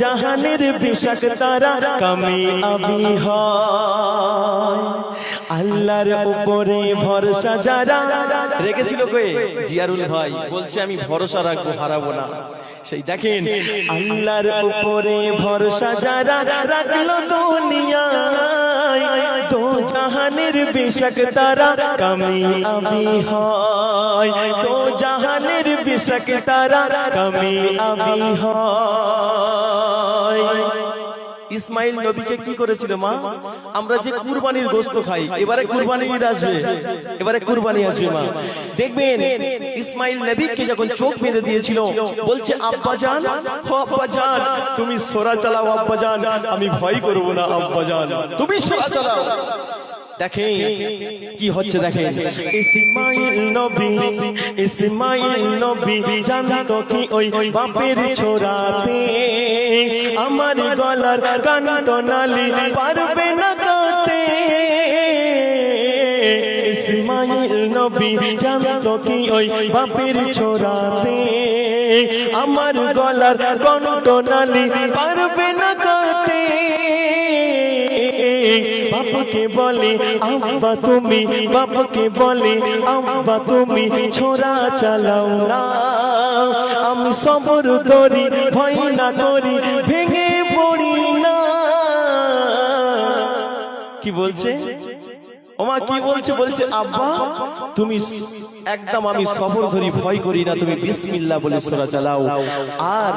জাহানের বিশাক তারা কামি আবি হয়। আল্লাহর উপরে ভরসা যারা রেখেছিল কে জিয়ারুল ভাই বলছে, আমি ভরসা রাখব, হারাবো না। সেই দেখেন, আল্লাহর উপরে ভরসা যারা রাখল দুনিয়ায় তো জাহানের বিশাক তারা কামি আবি হয়। তো জাহানের বিশাক তারা কামি আবি হয়। ইসমাইল নবীকে কি করেছিল মা? আমরা যে কুরবানির গোস্ত খাই, এবারে কুরবানি ঈদ আসবে। এবারে কুরবানি আসবে মা। দেখবেন, ইসমাইল নবীকে যখন চোখ বেঁধে দিয়েছিল, বলছে, আব্বা জান, ও আব্বা জান, তুমি সোরা চালাও, আব্বা জান। আমি ভয় করব না, আব্বা জান। তুমি সোরা চালাও। দেখেন কি হচ্ছে দেখেন। ইসমাইল নবী ইসমাইল নবী জানতো কি ওই বাপের ছোরাতে আমার গলার কান্ড নালি পারবে না কাটে ইসমাইল নবী জানতো কি ওই বাপের ছোরাতে আমার গলার পারবে না বাবাকে বলে, আব্বা তুমি বাবাকে বলে, আব্বা তুমি ছোরা চালাও না। আমি সবর তরি ভয় না করি, ভেঙে পড়ি না। কি বলছে? ওমা কি বলছে? বলছে? আব্বা তুমি একদম আমি সবর ধরি ভয় করি না তুমি বিসমিল্লাহ বলে সোরা চালাও। আর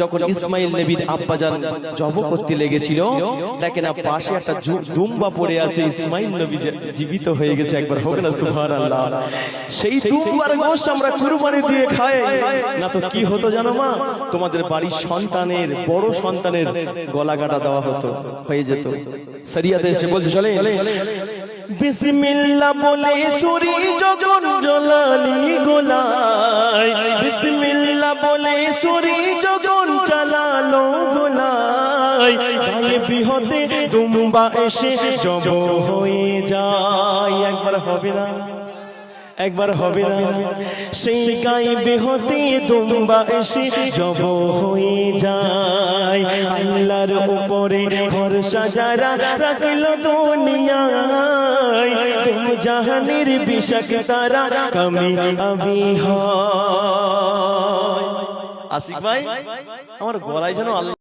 যখন ইসমাইল নবীর আব্বা যান জব করতে লেগেছিল দেখেন না পাশে একটা দুম্বা পড়ে আছে ইসমাইল নবী জীবিত হয়ে গেছে একবার হোক না সুবহানাল্লাহ। সেই দুম্বার গোশ আমরা কুরবানি দিয়ে খাই। না তো কি হতো জানো মা? তোমাদের বাড়ির সন্তানের বড় সন্তানের গলা কাটা দেওয়া হতো হয়ে যেত। শরিয়াতে এসে বলছে চলে বিসমিল্লাহ বলে সুরি যখন জলালি গোলাই বিসমিল্লাহ বলে সুরি যখন চালালো গোলাই গায়ে বিহতে দুম্বা এসে জব হয়ে যায়। একবার হবে না, একবার হবে না। সেই গাই বেহতে দুম্বা এসে জব হয়ে যায়। আল্লাহর উপরে ভরসা যারা রাখল দুনিয়ায়। তুম জাহানের বিশাক তারা কামি আমি হাসিক ভাই আমার গলায় যেন আল্লাহ